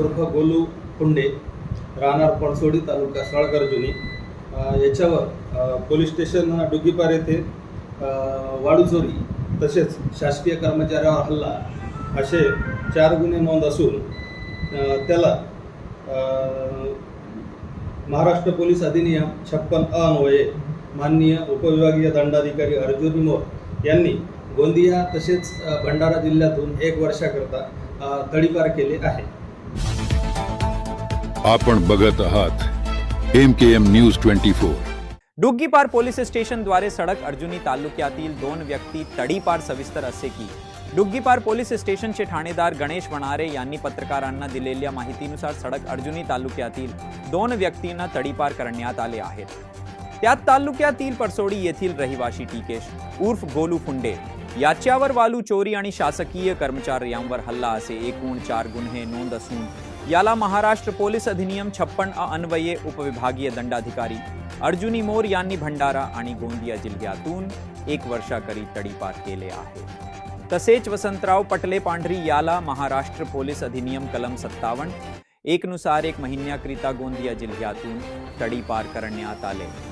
उर्फ गोलू कुंडे राहणार पणसोडी तालुका साळगर्जुनी जुनी. याच्यावर पोलीस स्टेशन डुगीपार येथे वाडूचोरी तसेच शासकीय कर्मचाऱ्यावर हल्ला असे चार गुन्हे नोंद असून त्याला महाराष्ट्र पोलीस अधिनियम छप्पन अ अन्वये माननीय उपविभागीय दंडाधिकारी अर्जुन मोर यांनी गोंदिया तसेच भंडारा जिल्ह्यातून एक वर्षाकरता तडीपार केले आहे. आपण बघत आहात M K M news twenty four Duggipar police स्टेशनद्वारे Sadak Arjuni तालुक्यातील दोन व्यक्ती तडीपार सविस्तर असे की डुग्गीपार पोलीस स्टेशनचे ठाणेदार गणेश वणारे यांनी पत्रकारांना दिलेल्या माहितीनुसार सडक अर्जुनी तालुक्यातील दोन व्यक्तींना तडीपार करण्यात आले आहेत. त्यात तालुक्यातील परसोडी येथील रहिवाशी टिकेश उर्फ गोलू फुंडे याच्यावर वालू चोरी आणि शासकीय कर्मचाऱ्यांवर हल्ला असे एकूण चार गुन्हे नोंद असून याला महाराष्ट्र पोलीस अधिनियम छप्पन अ अन्वये उपविभागीय दंडाधिकारी अर्जुनी मोर यांनी भंडारा आणि गोंदिया जिल्ह्यातून एक वर्षाकरी तडीपार केले आहे. तसेच वसंतराव पटले पांढरी याला महाराष्ट्र पोलिस अधिनियम कलम सत्तावन्न, एक नुसार एक महिन्याकरिता गोंदिया जिल्ह्यातून तडीपार करण्यात आले.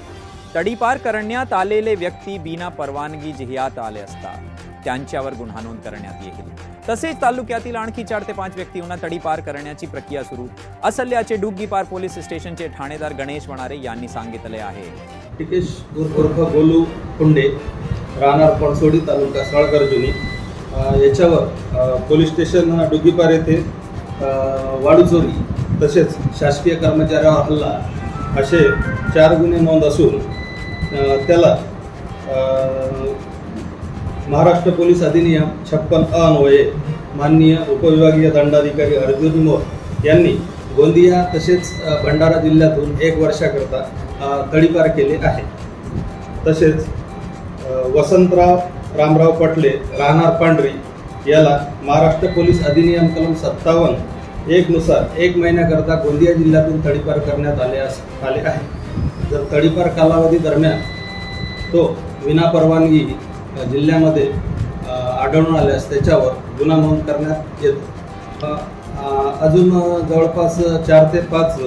तडीपार करण्यात आलेले व्यक्ती बिना परवानगी जिह्यात आले असता त्यांच्यावर गुन्हा नोंद करण्यात येईल. तसेच तालुक्यातील आणखी चार ते पाच व्यक्तींना तडीपार करण्याची प्रक्रिया सुरू असल्याचे डुग्गीपार पोलीस स्टेशनचे ठाणेदार गणेश वणारे यांनी सांगितले आहे. टिकेश उर्फ गोलू राहणार तालुका याच्यावर पोलीस स्टेशन डुगीपार येथे वाडूचोरी तसेच शासकीय कर्मचाऱ्यावर हल्ला असे चार गुन्हे नोंद असून त्याला महाराष्ट्र पोलीस अधिनियम छप्पन अ अन्वये माननीय उपविभागीय दंडाधिकारी अर्जुन मोर यांनी गोंदिया तसेच भंडारा जिल्ह्यातून एक वर्षाकरता तडीपार केले आहे. तसेच वसंतराव रामराव पटले राहणार पांढरी याला महाराष्ट्र पोलीस अधिनियम कलम सत्तावन्न एकनुसार एक महिन्याकरता गोंदिया जिल्ह्यातून तडीपार करण्यात आले अस आले आहे. जर तडीपार कालावधी दरम्यान तो विनापरवानगी परवानगी जिल्ह्यामध्ये आढळून आल्यास त्याच्यावर गुन्हा नोंद करण्यात येतो. अजून जवळपास चार ते पाच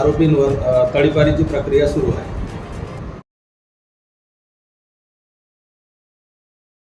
आरोपींवर तडीपारीची प्रक्रिया सुरू आहे.